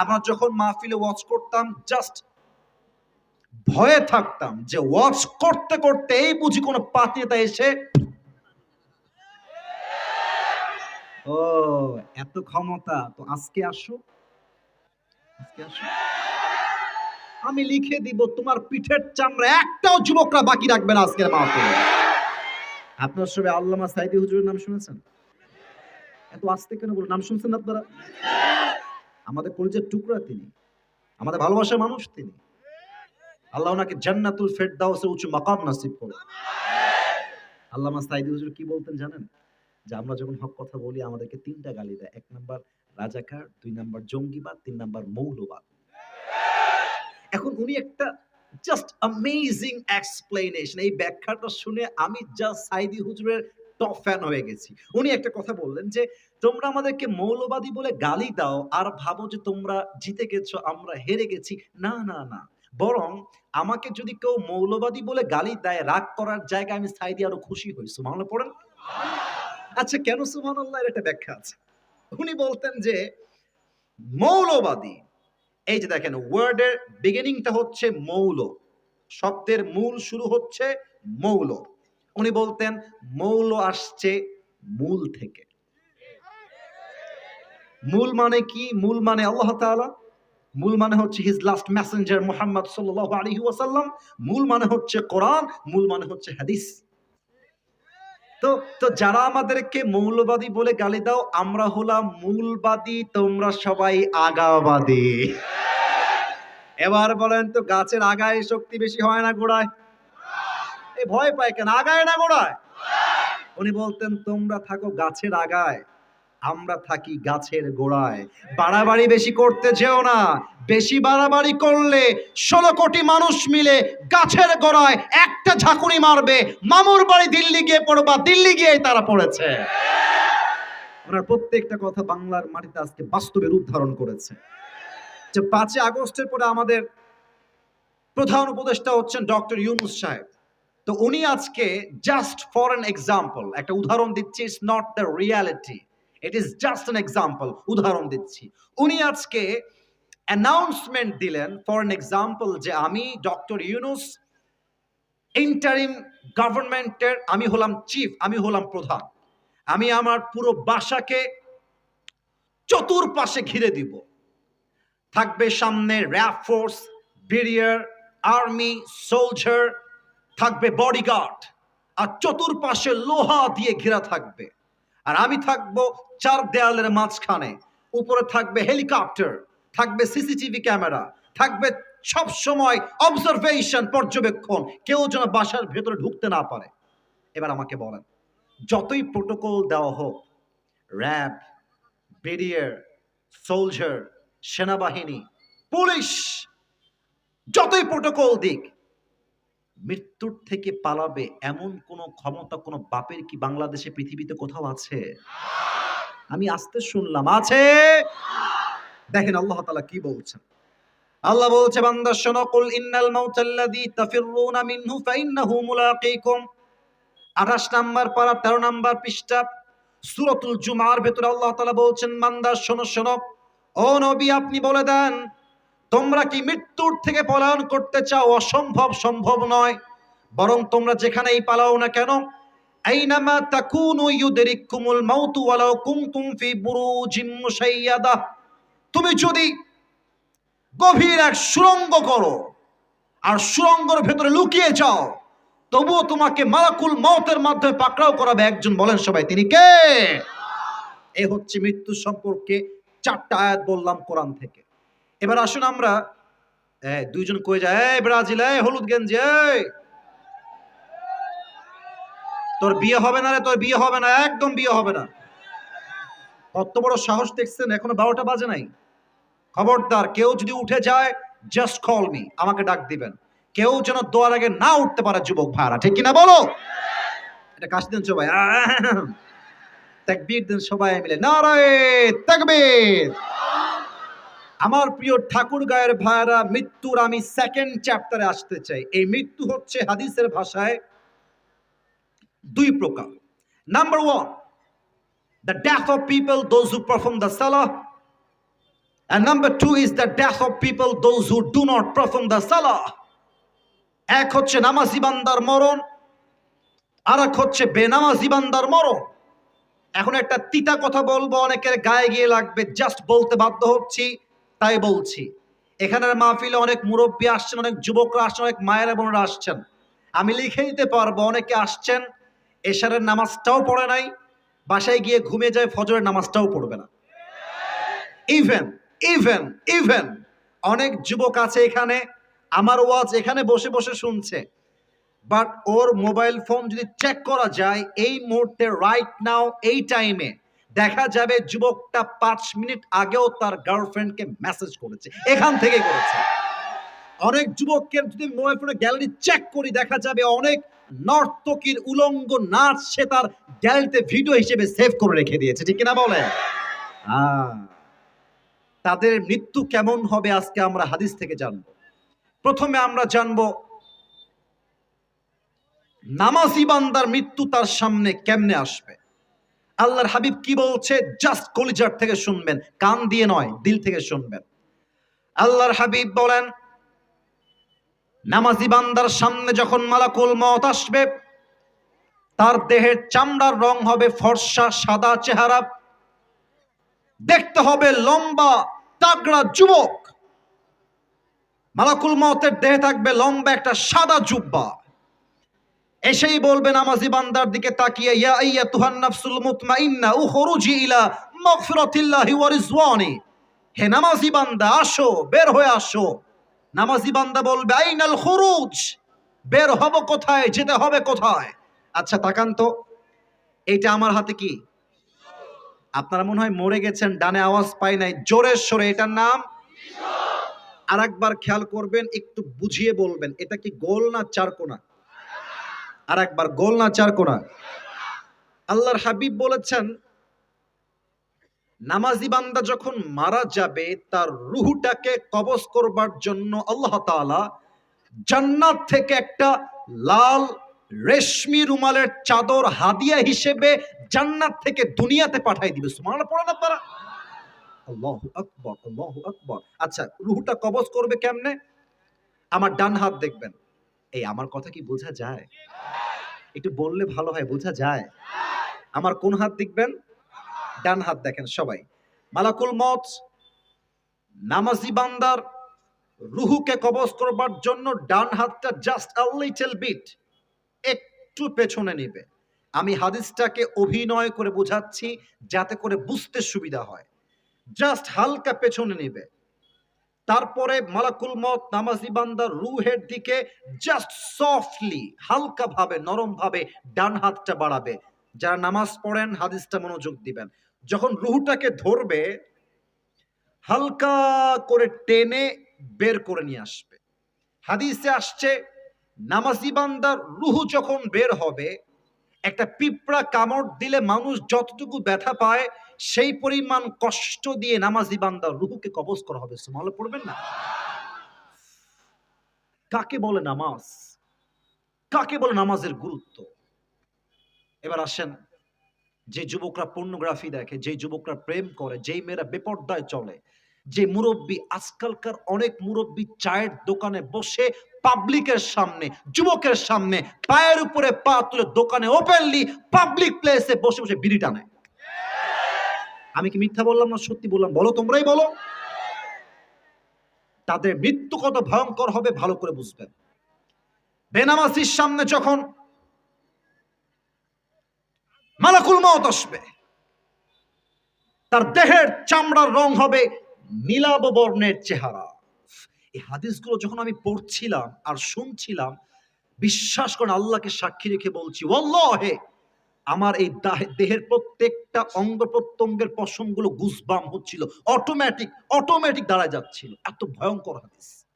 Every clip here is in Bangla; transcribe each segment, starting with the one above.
আমরা যখন মাহফিলে ওয়াচ করতাম জাস্ট ভয়ে থাকতাম যে ওয়াচ করতে করতে এই বুঝি কোনো পাতিতা এসে ও, এত ক্ষমতা। তো আজকে আসো। আজকে আসো। আমি লিখে দিব, তোমার পিঠের চামড়া একটাও যুবকরা বাকি রাখবে না আজকের মাহফিলে। আপনার সবাই আল্লামা সাইদি হুজুরের নাম শুনেছেন? এত আস্তে কেন বলুন? নাম শুনছেন আপনারা? আমাদের পরিচয়ের টুকরা তিনি, আমাদের ভালোবাসার মানুষ তিনি। আল্লাহ ওনাকে জান্নাতুল ফেরদাউসে উঁচু মাকাম নাসিব করুন। আল্লামা সাইদি হুজুর কি বলতেন জানেন? যে আমরা যখন হক কথা বলি, আমাদেরকে তিনটা গালি দেয়। এক নাম্বার রাজাকার, দুই নাম্বার জঙ্গিবাদ, তিন নাম্বার মৌলবাদ। এখন উনি একটা জাস্ট অ্যামেজিং এক্সপ্লেনেশন এই ব্যাখ্যাটা শুনে আমি জাস্ট সাইদি হুজুরের টপ ফ্যান হয়ে গেছি। উনি একটা কথা বললেন যে, তোমরা আমাদেরকে মৌলবাদী বলে গালি দাও আর ভাবো যে তোমরা জিতে গেছো, আমরা হেরে গেছি। না না না। বরং আমাকে যদি কেউ মৌলবাদী বলে গালি দেয়, রাগ করার জায়গায় আমি সাইদি আরও খুশি হই। সুবহান পড়েন? আচ্ছা কেন সুবহান এর একটা ব্যাখ্যা আছে। উনি বলতেন যে, মৌলবাদী এই যে দেখেন, ওয়ার্ডের বিগিনিংটা হচ্ছে মৌল, শব্দের মূল শুরু হচ্ছে মৌল। উনি বলতেন, মৌল আসছে মূল থেকে। মূল মানে কি? মূল মানে আল্লাহ তাআলা। মূল মানে হচ্ছে হিজ লাস্ট মেসেঞ্জার মোহাম্মদ সাল্লাল্লাহু আলাইহি ওয়াসাল্লাম। মূল মানে হচ্ছে কোরআন, মূল মানে হচ্ছে হাদিস। তো তো যারা আমাদেরকে মৌলবাদী বলে গালি দাও, আমরা হলাম মূলবাদী, তোমরা সবাই আগাবাদী। এবার বলেন তো, গাছের আগায় শক্তি বেশি হয় না গোড়ায়? এ ভয় পায় কেন? আগায় না গোড়ায়। উনি বলতেন, তোমরা থাকো গাছের আগায়, আমরা থাকি গাছের গোড়ায়। বাড়াবাড়ি বেশি করতে যেও না, বেশি বাড়াবাড়ি করলে ষোলো কোটি মানুষ মিলে গাছের গোড়ায় একটা ঝাঁকুনি মারবে। মামুর বাড়ি দিল্লি গিয়ে পড়বা দিল্লি গিয়েই তারা পড়েছে। ওনার প্রত্যেকটা কথা বাংলার মাটিতে আজকে বাস্তবে রূপ ধারণ করেছে। যে পাঁচই আগস্টের পরে আমাদের প্রধান উপদেষ্টা হচ্ছেন ডক্টর ইউনুস সাহেব। তো উনি আজকে জাস্ট ফর অ্যান এক্সাম্পল একটা উদাহরণ দিচ্ছি it's not the reality it is just an example উদাহরণ দিচ্ছি। উনি আজকে অ্যানাউন্সমেন্ট দিলেন ফর অ্যান এক্সাম্পল যে আমি ডক্টর ইউনুস ইন্টারিম গভর্নমেন্টের আমি হলাম চিফ আমি হলাম প্রধান। আমি আমার পুরো বাসাকে চতুর্পাশে ঘিরে দিব। থাকবে সামনে RAB force barrier army soldier থাকবে বডিগার্ড আর চতুর্পাশে লোহা দিয়ে ঘেরা থাকবে। আর আমি থাকব চার দেয়ালের মাঝখানে। উপরে থাকবে হেলিকপ্টার থাকবে সিসিটিভি ক্যামেরা থাকবে সব সময় অবজারভেশন পর্যবেক্ষণ। কেউ যেন বাসার ভেতরে ঢুকতে না পারে। এবার আমাকে বলেন, যতই প্রোটোকল দেওয়া হোক, র্যাব, বিডিআর সোলজার সেনাবাহিনী, পুলিশ, যতই প্রোটোকল দিক মৃত্যুর থেকে পালাবে এমন কোন ক্ষমতা কোন বাপের কি বাংলাদেশে, পৃথিবীতে কোথাও আছে? আমি আসতে শুনলাম, আছে? দেখেন আল্লাহ তাআলা কি বলছেন। আল্লাহ বলছে, বান্দা, শোনো, কুল ইন্নাল মাউতাল্লাযী তাফিররুনা মিনহু ফাইন্নাহু মুলাকীকুম। 28 নাম্বার পারা 13 নাম্বার পৃষ্ঠা, সূরাতুল জুমার ভেতরে আল্লাহ তাআলা বলছেন, বান্দা, শোনো শোনো। ও নবী, আপনি বলে দেন তোমরা কি মৃত্যুর থেকে পলায়ন করতে চাও? অসম্ভব সম্ভব নয়। বরং তোমরা যেখানেই পালাও না কেন, আইনামা তাকুনু ইউদরিকুমুল মুশাইয়াদা। তুমি যদি গভীর এক সুরঙ্গ করো আর সুরঙ্গের ভেতরে লুকিয়ে যাও, তবুও তোমাকে মালাকুল মৌতের মাধ্যমে পাকড়াও করাবে একজন। বলেন সবাই, তিনি কে? এ হচ্ছে মৃত্যু সম্পর্কে চারটা আয়াত বললাম কোরআন থেকে। এবার আসুন আমরা দুইজন কয়ে যায় এই ব্রাজিল এই হলুদ গেঞ্জি এই তোর বিয়ে হবে না রে তোর বিয়ে হবে না একদম বিয়ে হবে না কত বড় সাহস দেখছেন এখনও বারোটা বাজে নাই খবরদার কেউ যদি উঠে যায় জাস্ট কল মি আমাকে ডাক দিবেন কেউ যেন দোয়ার আগে না উঠতে পারে যুবক ভাড়া ঠিক কিনা বলো এটা কাশি দেন সবাই তাকবীর দেন সবাই মিলে নারায়ে তাকবীর আমার প্রিয় ঠাকুর গায়ের ভাইরা মৃত্যুর আমি সেকেন্ড চ্যাপ্টারে আসতে চাই। এই মৃত্যু হচ্ছে হাদিসের ভাষায় দুই প্রকার। Number one the death of people those who perform the Salah And number two is the death of people those who do not perform the salah. এক হচ্ছে নামাজি বান্দার মরণ আর এক হচ্ছে বেনামাজি বান্দার মরণ। এখন একটা তিতা কথা বলব, অনেকের গায়ে গিয়ে লাগবে জাস্ট বলতে বাধ্য হচ্ছি। তাই বলছি। এখানের মাহফিলে অনেক মুরব্বী আসছেন, অনেক যুবকরা আসছেন, অনেক মায়েরা বোনরা আসছেন। আমি লিখে দিতে পারব, অনেকে আসছেন, এশারের নামাজটাও পড়ে নাই, বাসায় গিয়ে ঘুমিয়ে যায়, ফজরের নামাজটাও পড়বে না। ইভেন ইভেন ইভেন অনেক যুবক আছে এখানে, আমার ওয়াজ এখানে বসে বসে শুনছে। বাট ওর মোবাইল ফোন যদি চেক করা যায়, এই মুহূর্তে রাইট নাও এই টাইমে দেখা যাবে যুবকটা পাঁচ মিনিট আগেও তার গার্লফ্রেন্ডকে মেসেজ করেছে। এখান থেকে করেছে। অনেক যুবকের যদি মোবাইল ফোনে গ্যালারি চেক করি দেখা যাবে অনেক নর্তকীর উলঙ্গ নাচ সে তার গ্যালারিতে ভিডিও হিসেবে সেভ করে রেখে দিয়েছে। ঠিক কিনা বলে আহ, তাদের মৃত্যু কেমন হবে আজকে আমরা হাদিস থেকে জানব। প্রথমে আমরা জানব নামাজি বান্দার মৃত্যু তার সামনে কেমনে আসবে? আল্লাহর হাবিব কি বলছে? জাস্ট কলিজার থেকে শুনবেন, কান দিয়ে নয়, দিল থেকে শুনবেন। আল্লাহর হাবিব বলেন, নামাজি বান্দার সামনে যখন মালাকুল মত আসবে, তার দেহের চামড়ার রং হবে ফর্সা, সাদা চেহারা। দেখতে হবে লম্বা, তাগড়া যুবক। মালাকুল মতের দেহে থাকবে লম্বা একটা সাদা জুব্বা। এসেই বলবে নামাজি বান্দার দিকে তাকিয়ে, ইয়া আইয়াতুহান নাফসুল মুতমাইন্না, উখরুজি ইলা মাগফিরাতিল্লাহি ওয়া রিজওয়ানি। হে নামাজি বান্দা, আসো, বের হয়ে আসো। নামাজি বান্দা বলবে, আইনাল খুরুজ, বের হব কোথায়, যেতে হবে কোথায়? আচ্ছা তাকান তো। এইটা আমার হাতে কি? আপনারা মনে হয় মরে গেছেন, ডানে আওয়াজ পাই নাই, জোরের সরে এটার নাম? আর একবার খেয়াল করবেন, একটু বুঝিয়ে বলবেন, এটা কি গোল না চারকোনা আর একবার গোল না চারকোনা আল্লাহর হাবিব বলেছেন, নামাজি বান্দা যখন মারা যাবে, তার রুহুটাকে কবজ করবার জন্য আল্লাহ জান্নাত থেকে একটা লাল রেশমি রুমালের চাদর হাদিয়া হিসেবে জান্নাত থেকে দুনিয়াতে পাঠাই দিবে। সুবহানাল্লাহ, পড়েন আপনারা? আল্লাহু আকবার আল্লাহু আকবার। আচ্ছা রুহুটা কবজ করবে কেমনে? আমার ডান হাত দেখবেন। এই, আমার কথা কি বোঝা যায়? একটু বললে ভালো হয়, বোঝা যায়। আমার কোন হাত দেখবেন? ডান হাত দেখেন সবাই। মালাকুল মত নামাজি বান্দার রুহুকে কবজ করবার জন্য ডান হাতটা জাস্ট আ লিটল বিট একটু পেছনে নেবে। আমি হাদিসটাকে অভিনয় করে বোঝাচ্ছি, যাতে করে বুঝতে সুবিধা হয়। জাস্ট হালকা পেছনে নেবে। তারপরে মালাকুল মত নামাজি বান্দার রুহের দিকে জাস্ট সফটলি হালকা ভাবে নরম ভাবে ডান হাতটা বাড়াবে। যারা নামাজ পড়েন, হাদিসটা মনোযোগ দিবেন। যখন রুহুটাকে ধরবে, হালকা করে টেনে বের করে নিয়ে আসবে। হাদিসে আসছে, নামাজি বান্দার রুহু যখন বের হবে, একটা পিঁপড়া কামড় দিলে মানুষ যতটুকু ব্যথা পায় সেই পরিমাণ কষ্ট দিয়ে নামাজি বান্দার রুহুকে কবজ করা হবে সুমালে পড়বেন না? কাকে বলে নামাজ? কাকে বলে নামাজের গুরুত্ব? এবার আসেন, যে যুবকরা পর্নোগ্রাফি দেখে, যে যুবকরা প্রেম করে, যেই মেয়েরা বেপর্দায় চলে, যে মুরব্বী আজকালকার অনেক মুরব্বী চায়ের দোকানে বসে পাবলিকের সামনে, যুবকের সামনে, পায়ের উপরে পা তুলে দোকানে ওপেনলি পাবলিক প্লেসে বসে বসে বিড়ি টানে। আমি কি মিথ্যা বললাম না সত্যি বললাম? বলো তোমরাই বলো। তাদের মৃত্যু কত ভয়ঙ্কর হবে ভালো করে বুঝবেন। বেনামাসির সামনে যখন মালাকুল মত আসবে, তার দেহের চামড়ার রং হবে নীলাব বর্ণের চেহারা। এই হাদিসগুলো যখন আমি পড়ছিলাম আর শুনছিলাম, বিশ্বাস করেন আল্লাহকে সাক্ষী রেখে বলছি, ওয়াল্লাহে আমার এই দাহে- দেহের প্রত্যেকটা অঙ্গ প্রত্যঙ্গের পশমগুলো গুসবাম হচ্ছিল। অটোমেটিক অটোমেটিক দাঁড়ায় যাচ্ছিল। এত ভয়ঙ্কর হাদিস।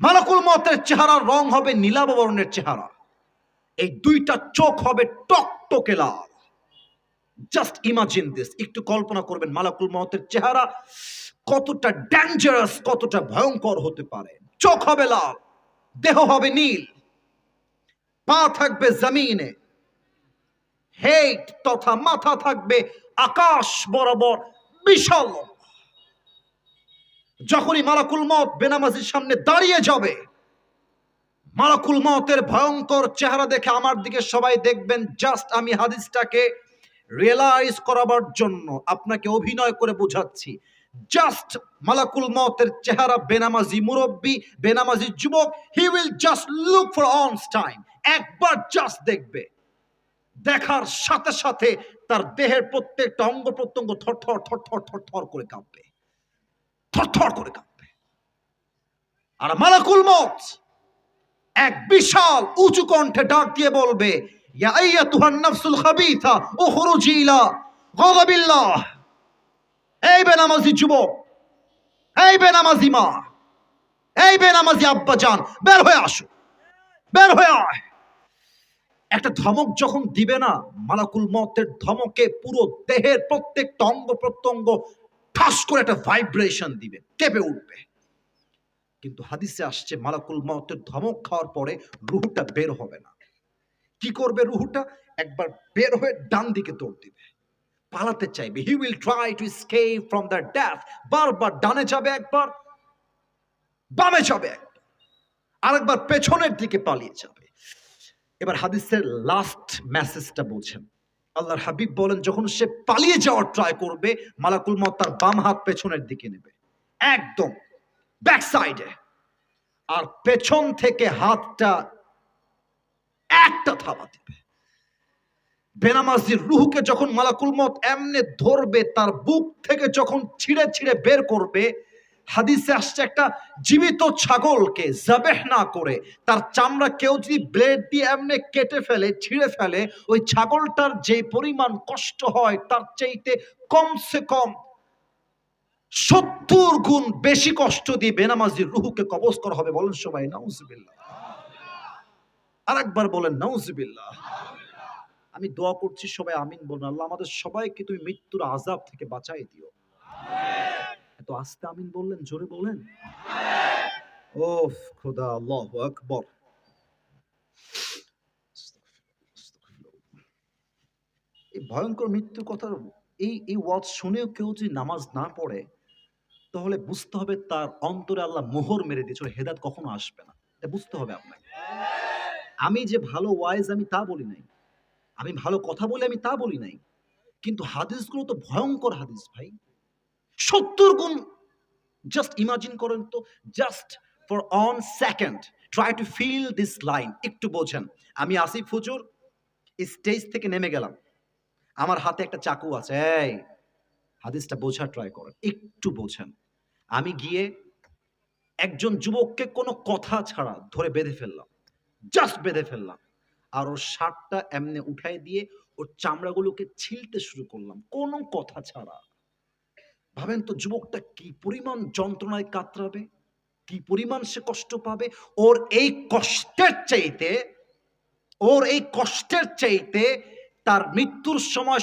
মালাকুল মতের চেহারার রং হবে নীলাভ বর্ণের চেহারা। এই দুইটা চোখ হবে টকটকে লাল। জাস্ট ইমাজিন দিস একটু কল্পনা করবেন, মালাকুল মতের চেহারা কতটা ডেঞ্জারাস কতটা ভয়ঙ্কর হতে পারে। চোখ হবে লাল, দেহ হবে নীল। পা থাকবে জমিনে। হেট তথা মাথা থাকবে আকাশ বরাবর বিশাল। যখনই মালাকুল মত বেনামাজির সামনে দাঁড়িয়ে যাবে, মালাকুল মতের ভয়ঙ্কর চেহারা দেখে আমার দিকে সবাই দেখবেন, জাস্ট আমি হাদিসটাকে রিয়েলাইজ করাবার জন্য আপনাকে অভিনয় করে বোঝাচ্ছি। জাস্ট মালাকুল মতের চেহারা বেনামাজি মুরব্বী, বেনামাজি যুবক he will just look for one time একবার জাস্ট দেখবে। দেখার সাথে সাথে তার দেহের প্রত্যেকটা অঙ্গ প্রত্যঙ্গ থরথর থরথর থরথর করে কাঁপবে। থরথর করে কাঁপবে। আর মালাকুল মত এক বিশাল উঁচু কণ্ঠে ডাক দিয়ে বলবে, ইয়া আইয়াতুহান নাফসুল খাবিথা এই বেনামাজি যুবক, এই বেনামাজি মা, এই বেনামাজি আব্বা জান বের হয়ে আসো, বের হয়ে আয়। একটা ধমক যখন দিবে না, মালাকুল মতের ধমকে পুরো দেহের প্রত্যেকটা অঙ্গ প্রত্যঙ্গ ঠাস করে একটা ভাইব্রেশন দিবে, কেঁপে উঠবে। কিন্তু হাদিসে আসছে, মালাকুল মতের ধমক খাওয়ার পরে রুহুটা বের হবে না। কি করবে রুহুটা? একবার বের হয়ে ডান দিকে দৌড় দিবে। পালাতে চাইবে। He will try to escape from the death বারবার ডানে যাবে একবার, বামে যাবে একবার। আরেকবার পেছনের দিকে পালিয়ে যাবে। এবার হাদিসের লাস্ট মেসেজটা বলছেন। আল্লাহর হাবিব বলেন, যখন সে পালিয়ে যাওয়ার ট্রাই করবে, মালাকুল মত তার বাম হাত পেছনের দিকে নেবে। একদম ব্যাক সাইডে আর পেছন থেকে হাতটা একটা থাবা দিবে। বেনামাজির রুহুকে যখন মালাকুল মত এমনে ধরবে, তার বুক থেকে যখন ছিঁড়ে ছিঁড়ে বের করবে হাদিসে আসছে একটা জীবিত ছাগলকে জাবেহ না করে, তার চামড়া কেউ যদি ব্লেড দিয়ে এমনে কেটে ফেলে, ছিঁড়ে ফেলে, ওই ছাগলটার যে পরিমাণ কষ্ট হয়, তার চাইতে কমসে কম সত্তর গুণ বেশি কষ্ট দিয়ে বেনামাজির রুহুকে কবজ করা হবে বলেন সবাই, নাউজুবিল্লাহ। আর একবার বলেন, নাউজুবিল্লাহ। আমি দোয়া করছি সবাই আমিন বলুন, আল্লাহ আমাদের সবাইকে তুমি মৃত্যুর আজাব থেকে বাঁচাই দিও। এত আস্তে আমিন বললেন, জোরে এই ভয়ঙ্কর মৃত্যুর কথা, এই এই ওয়াজ শুনেও কেউ যদি নামাজ না পড়ে, তাহলে বুঝতে হবে তার অন্তরে আল্লাহ মোহর মেরে দিয়েছে হেদাত কখনো আসবে না। এটা বুঝতে হবে আপনাকে। আমি যে ভালো ওয়াইজ আমি তা বলি নাই। আমি ভালো কথা বলে আমি তা বলি নাই। কিন্তু হাদিসগুলো তো ভয়ঙ্কর হাদিস ভাই। সত্তর গুণ জাস্ট ইমাজিন করেন তো just for one second try to feel this line একটু বোঝেন। আমি আসিফ হুজুর স্টেজ থেকে নেমে গেলাম। আমার হাতে একটা চাকু আছে, এই, হাদিসটা বোঝার ট্রাই করেন, একটু বোঝেন। আমি গিয়ে একজন যুবককে কোনো কথা ছাড়া ধরে বেঁধে ফেললাম জাস্ট বেঁধে ফেললাম। আর ওর শার্টটা এমনি উঠাই দিয়ে ওর চামড়াগুলোকে ছিলতে শুরু করলাম, কোনো কথা ছাড়া। ভাবেন তো যুবকটা কি পরিমাণ যন্ত্রণায় কাতরাবে? কি পরিমাণ সে কষ্ট পাবে? ওর এই কষ্টের চাইতে, ওর এই কষ্টের চাইতে তার মৃত্যুর সময়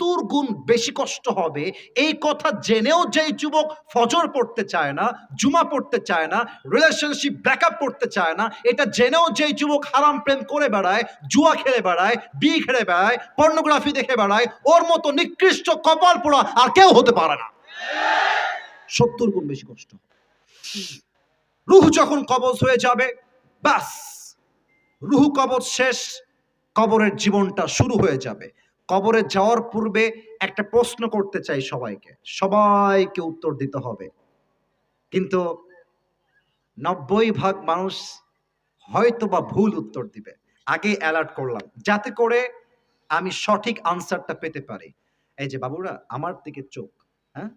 সত্তর গুণ বেশি কষ্ট হবে। এই কথা জেনেও যেই যুবক ফজর পড়তে চায় না, জুমা পড়তে চায় না রিলেশনশিপ ব্রেকআপ করতে চায় না, এটা জেনেও যেই যুবক হারাম প্রেম করে বেড়ায়, জুয়া খেলে বেড়ায় বি খেলে বেড়ায় পর্নোগ্রাফি দেখে বেড়ায়, ওর মতো নিকৃষ্ট কপাল পোড়া আর কেউ হতে পারে না। সত্তর গুণ বেশি কষ্ট রুহ যখন কবজ হয়ে যাবে বাস রুহ কবজ শেষ, কবরের জীবনটা শুরু হয়ে যাবে। কবরে যাওয়ার পূর্বে একটা প্রশ্ন করতে চাই সবাইকে। সবাইকে উত্তর দিতে হবে। কিন্তু নব্বই ভাগ মানুষ হয়তো বা ভুল উত্তর দিবে। আগে অ্যালার্ট করলাম। যাতে করে আমি সঠিক আনসারটা পেতে পারি। এই যে বাবুরা, আমার দিকে চোখ হ্যাঁ?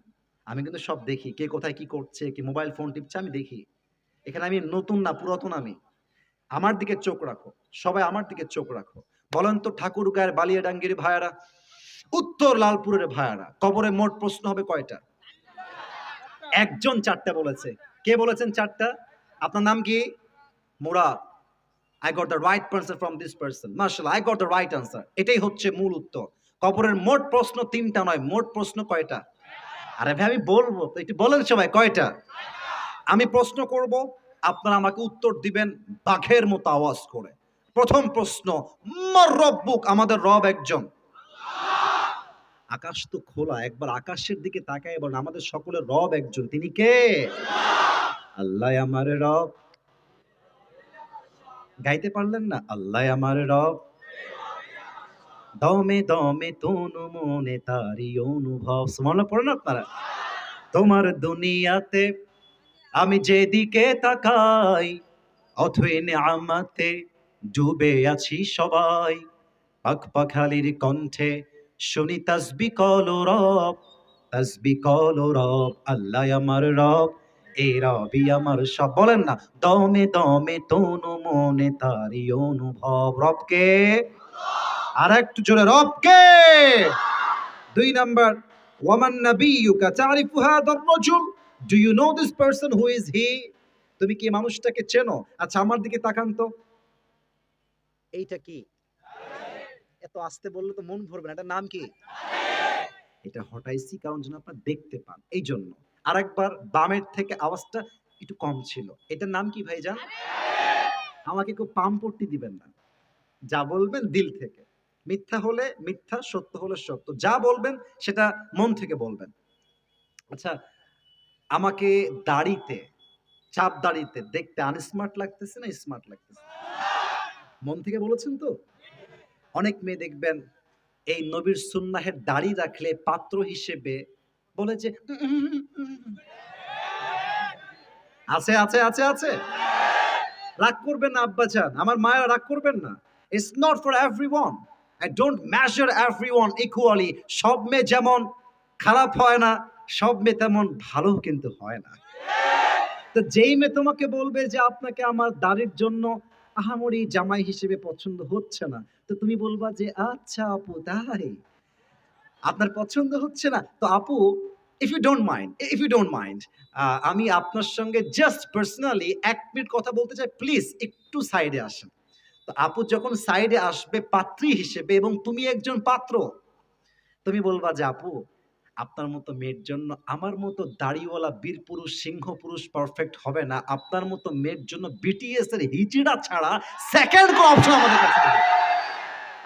আমি কিন্তু সব দেখি। কে কোথায় কি করছে, কি মোবাইল ফোন টিপছে, আমি দেখি। এখানে আমি নতুন না, পুরাতন আমি। আমার দিকে চোখ রাখো। সবাই আমার দিকে চোখ রাখো। বলেন তো ঠাকুর গায়ের বালিয়াডাঙ্গির ভাইয়ারা, উত্তর লালপুরের ভাইয়ারা, কবরে মোট প্রশ্ন হবে কয়টা? একজন চারটা বলেছে। কে বলেছেন চারটা? আপনার নাম কি? Murad. I got the right person from this person marshal I got the right answer এটাই হচ্ছে মূল উত্তর। কবরের মোট প্রশ্ন তিনটা নয়, মোট প্রশ্ন কয়টা? আরে ভাই, আমি বলব, একটু বলেন সবাই, কয়টা? আমি প্রশ্ন করব, আপনারা আমাকে উত্তর দিবেন বাঘের মতো আওয়াজ করে। প্রথম প্রশ্ন রব্বুক? আমাদের রব একজন। আকাশ তো খোলা, একবার আকাশের দিকে তাকায় বলেন, আমাদের সকলের রব একজন, তিনি কে? আল্লাহ আমার রব। গাইতে পারলেন না, আল্লাহ আমার রব। দমে দমে তনু মনে তারি অনুভব। মনে পড়ে না আপনারা? তোমার দুনিয়াতে আমি যেদিকে তাকাই, অথই আমাতে ডুবে আছি সবাই। পাখ পাখালির কণ্ঠে শুনি তসবি কল রব, তসবি কল রব, আল্লাহ আমার রব, এ রবি আমার সব। বলেন না, দমে দমে তনু মনে তারি অনুভব। রবকে? আর একটু জোরে, রবকে? দুই নাম্বার, ওয়ামান নাবিয়ুকা তারিফু হাদার রাজুল। Do you know this person who is he তুমি কি মানুষটাকে চেনো? আচ্ছা আমার দিকে তাকান তো। এইটা কি? এত আস্তে বললে তো মন ভরবে না, এটার নাম কি? এটা হটাইছি, কারণ যেন আপনারা দেখতে পান। এই জন্য আরেকবার বামের থেকে আওয়াজটা একটু কম ছিল। এটার নাম কি ভাইজান? আমাকে কেউ পাম পট্টি দিবেন না। যা বলবেন দিল থেকে। মিথ্যা হলে মিথ্যা, সত্য হলে সত্য। যা বলবেন সেটা মন থেকে বলবেন। আচ্ছা আমাকে দাড়িতে, চাপ দাড়িতে দেখতে আনস্মার্ট লাগতেছে না স্মার্ট লাগতেছে? মন থেকে বলেছেন তো? অনেক মেয়ে দেখবেন এই নবীর সুন্নাহের দাড়ি রাখলে পাত্র হিসেবে বলে যে আছে আছে আছে আছে। রাগ করবেন না, আব্বাজান। আমার মায়েরা রাগ করবেন না। It's not for everyone I don't measure everyone equally সব মেয়ে যেমন খারাপ হয় না, সব মেয়ে তেমন ভালো কিন্তু হয় না। তো যেই মেয়ে তোমাকে বলবে যে, আপনাকে আমার দাড়ির জন্য আহামরি জামাই হিসেবে পছন্দ হচ্ছে না। তো তুমি বলবা যে আচ্ছা আপু তাই আপনার পছন্দ হচ্ছে না। তো আপু if you don't mind if you don't mind আমি আপনার সঙ্গে জাস্ট পার্সোনালি এক মিনিট কথা বলতে চাই প্লিজ একটু সাইডে আসেন। তো আপু যখন সাইডে আসবে, পাত্রী হিসেবে এবং তুমি একজন পাত্র, তুমি বলবা যে, আপু আপনার মতো মেয়ের জন্য আমার মতো দাড়িওয়ালা বীর পুরুষ, সিংহ পুরুষ পারফেক্ট হবে না। আপনার মতো মেয়ের জন্য বিটিএস এর হিজিড়া ছাড়া সেকেন্ড কোন অপশন আমাদের কাছে।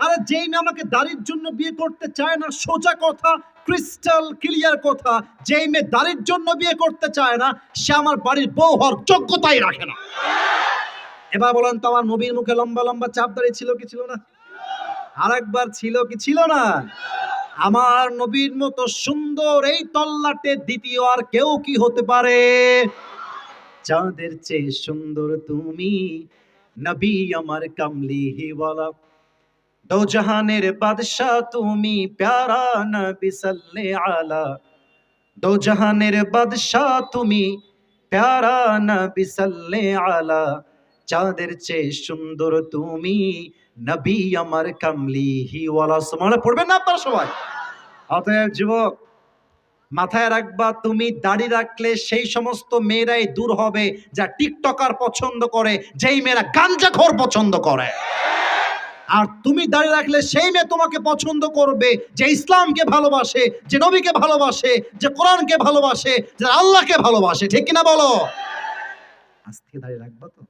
আরে যেই মেয়ে আমাকে দাড়ির জন্য বিয়ে করতে চায় না, সোজা কথা ক্রিস্টাল ক্লিয়ার কথা, যেই মেয়ে দাড়ির জন্য বিয়ে করতে চায় না, সে আমার বাড়ির বউ হওয়ার যোগ্যতাই রাখে না। এবার বলেন তো আমার নবীর মুখে লম্বা লম্বা চাপ দাঁড়িয়ে ছিল কি ছিল না? আরেকবার ছিল কি ছিল না? আমার নবীর মতো সুন্দর এই তল্লাটে দ্বিতীয় আর কেউ কি হতে পারে? চাঁদের চেয়ে সুন্দর তুমি, নবী আমার কামলি হিওয়ালা দো জাহানের বাদশাহ তুমি, প্যারা নবী সাল্লে আলা দো জাহানের বাদশাহ তুমি, প্যারা নবী সাল্লে আলা চাঁদের চেয়ে সুন্দর তুমি, নবী আমার কামলি হিওয়ালা সমানে পড়বেন না আপনারা সবাই? অতএব যুবক, মাথায় রাখবা, তুমি দাড়ি রাখলে সেই সমস্ত মেয়েরাই দূর হবে যা টিকটকার পছন্দ করে, যেই মেয়েরা গাঞ্জাখোর পছন্দ করে। আর তুমি দাঁড়িয়ে রাখলে সেই মেয়ে তোমাকে পছন্দ করবে, যে ইসলামকে ভালোবাসে, যে নবীকে ভালোবাসে, যে কোরআনকে ভালোবাসে, যে আল্লাহকে ভালোবাসে। ঠিক কিনা বলো? আজ থেকে দাঁড়িয়ে রাখবা তো।